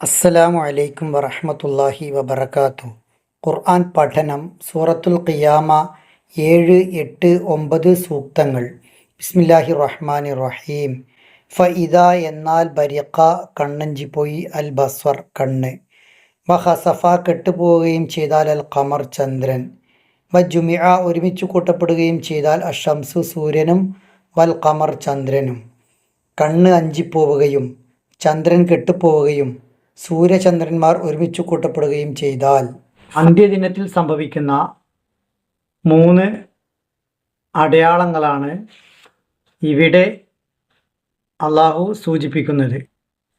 അസ്സലാമു അലൈക്കും വറഹ്മത്തുള്ളാഹി വബറകാതുഹു ഖുർആൻ പഠനം സൂറത്തുൽ ഖിയാമ ഏഴ് എട്ട് ഒമ്പത് സൂക്തങ്ങൾ. ബിസ്മില്ലാഹി റഹ്മാനി റഹീം ഫ ഇദാ എന്നാൽ ബരിഖ കണ്ണഞ്ചിപ്പോയി അൽ ബസ്വർ കണ്ണ്. വ ഹസഫ കെട്ടുപോവുകയും ചെയ്താൽ അൽ ഖമർ ചന്ദ്രൻ. വ ജുമിഅ ഒരുമിച്ച് കൂട്ടപ്പെടുകയും ചെയ്താൽ അഷംസു സൂര്യനും. വൽ ഖമർ ചന്ദ്രനും. കണ്ണ് അഞ്ചിപ്പോവുകയും ചന്ദ്രൻ കെട്ടുപോവുകയും സൂര്യചന്ദ്രന്മാർ ഒരുമിച്ച് കൂട്ടപ്പെടുകയും ചെയ്താൽ അന്ത്യദിനത്തിൽ സംഭവിക്കുന്ന മൂന്ന് അടയാളങ്ങളാണ് ഇവിടെ അള്ളാഹു സൂചിപ്പിക്കുന്നത്.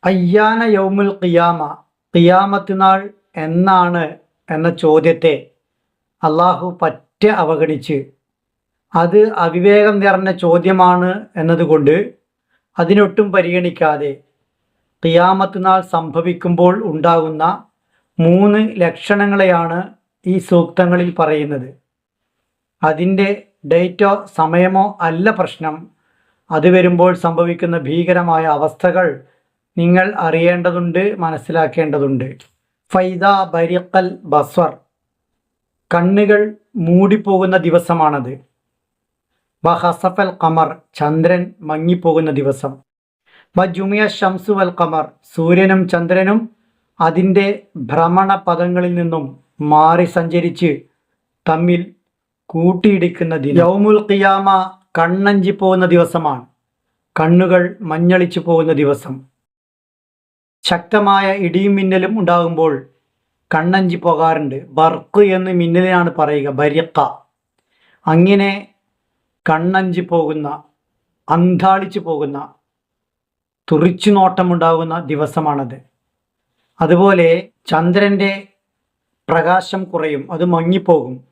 അയ്യാന യൗമുൽ ഖിയാമ ഖിയാമത്ത് നാൾ എന്നാണ് എന്ന ചോദ്യത്തെ അള്ളാഹു പറ്റ അവഗണിച്ച് അത് അവിവേകം നിറഞ്ഞ ചോദ്യമാണ് എന്നതുകൊണ്ട് അതിനൊട്ടും പരിഗണിക്കാതെ ഖിയാമത്ത് നാൾ സംഭവിക്കുമ്പോൾ ഉണ്ടാകുന്ന മൂന്ന് ലക്ഷണങ്ങളെയാണ് ഈ സൂക്തങ്ങളിൽ പറയുന്നത്. അതിന്റെ ഡേറ്റോ സമയമോ അല്ല പ്രശ്നം. അത് വരുമ്പോൾ സംഭവിക്കുന്ന ഭീകരമായ അവസ്ഥകൾ നിങ്ങൾ അറിയേണ്ടതുണ്ട് മനസ്സിലാക്കേണ്ടതുണ്ട്. ഫൈദ ബരിക്കൽ ബസ്വർ. കണ്ണുകൾ മൂടിപ്പോകുന്ന ദിവസമാണത്. ബഹസഫൽ കമർ ചന്ദ്രൻ മങ്ങിപ്പോകുന്ന ദിവസം. വജുമിയ ഷംസു വൽ കമർ സൂര്യനും ചന്ദ്രനും അതിന്റെ ഭ്രമണ പദങ്ങളിൽ നിന്നും മാറി സഞ്ചരിച്ച് തമ്മിൽ കൂട്ടിയിടിക്കുന്ന ദിനം. യൗമുൽ ഖിയാമ കണ്ണഞ്ചി പോകുന്ന ദിവസമാണ്. കണ്ണുകൾ മഞ്ഞളിച്ചു പോകുന്ന ദിവസം. ശക്തമായ ഇടിയും മിന്നലും ഉണ്ടാകുമ്പോൾ കണ്ണഞ്ചി പോകാറുണ്ട്. ബർക്ക് എന്ന് മിന്നലിനാണ് പറയുക ബരിക്ക അങ്ങനെ കണ്ണഞ്ചി പോകുന്ന അന്താളിച്ചു പോകുന്ന തുറിച്ചു നോട്ടമുണ്ടാകുന്ന ദിവസമാണത്. അതുപോലെ ചന്ദ്രന്റെ പ്രകാശം കുറയും അത് മങ്ങിപ്പോകും.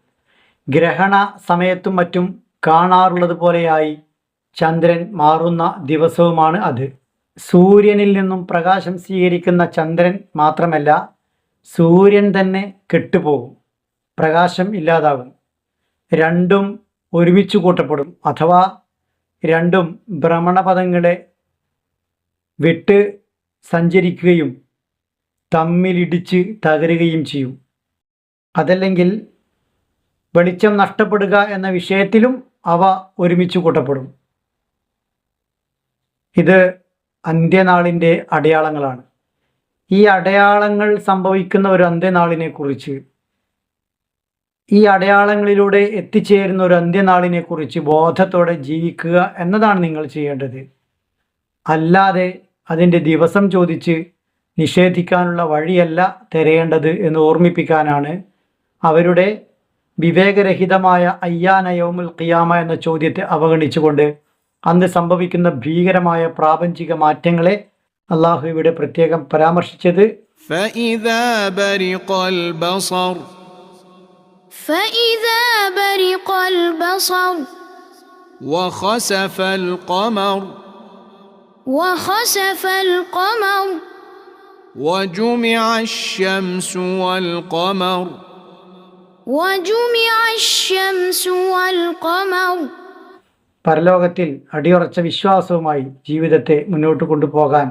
ഗ്രഹണ സമയത്തും മറ്റും കാണാറുള്ളത് പോലെയായി ചന്ദ്രൻ മാറുന്ന ദിവസവുമാണ് അത്. സൂര്യനിൽ നിന്നും പ്രകാശം സ്വീകരിക്കുന്ന ചന്ദ്രൻ മാത്രമല്ല സൂര്യൻ തന്നെ കെട്ടുപോകും പ്രകാശം ഇല്ലാതാകും. രണ്ടും ഒരുമിച്ച് കൂട്ടപ്പെടും അഥവാ രണ്ടും ഭ്രമണപഥങ്ങളെ വിട്ട് സഞ്ചരിക്കുകയും തമ്മിലിടിച്ച് തകരുകയും ചെയ്യും. അതല്ലെങ്കിൽ വെളിച്ചം നഷ്ടപ്പെടുക എന്ന വിഷയത്തിലും അവ ഒരുമിച്ച് കൂട്ടപ്പെടും. ഇത് അന്ത്യനാളിന്റെ അടയാളങ്ങളാണ്. ഈ അടയാളങ്ങൾ സംഭവിക്കുന്ന ഒരു അന്ത്യനാളിനെ കുറിച്ച് ഈ അടയാളങ്ങളിലൂടെ എത്തിച്ചേരുന്ന ഒരു അന്ത്യനാളിനെ കുറിച്ച് ബോധത്തോടെ ജീവിക്കുക എന്നതാണ് നിങ്ങൾ ചെയ്യേണ്ടത്. അല്ലാതെ അതിൻ്റെ ദിവസം ചോദിച്ച് നിഷേധിക്കാനുള്ള വഴിയല്ല തിരയേണ്ടത് എന്ന് ഓർമ്മിപ്പിക്കാനാണ് അവരുടെ വിവേകരഹിതമായ അയ്യാന യൗമുൽ ഖിയാമ എന്ന ചോദ്യത്തെ അവഗണിച്ചുകൊണ്ട് അന്ന് സംഭവിക്കുന്ന ഭീകരമായ പ്രാപഞ്ചിക മാറ്റങ്ങളെ അള്ളാഹു ഇവിടെ പ്രത്യേകം പരാമർശിച്ചത് فإذا برق البصر فإذا برق البصر وخسف القمر وخسف القمر وجمع الشمس والقمر وجمع الشمس والقمر പരലോകത്തിൽ അടിയുറച്ച വിശ്വാസവുമായി ജീവിതത്തെ മുന്നോട്ട് കൊണ്ടുപോകാൻ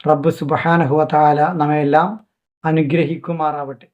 റബ്ബ് സുബഹാനഹുവ താല നമ്മയെല്ലാം അനുഗ്രഹിക്കുമാറാവട്ടെ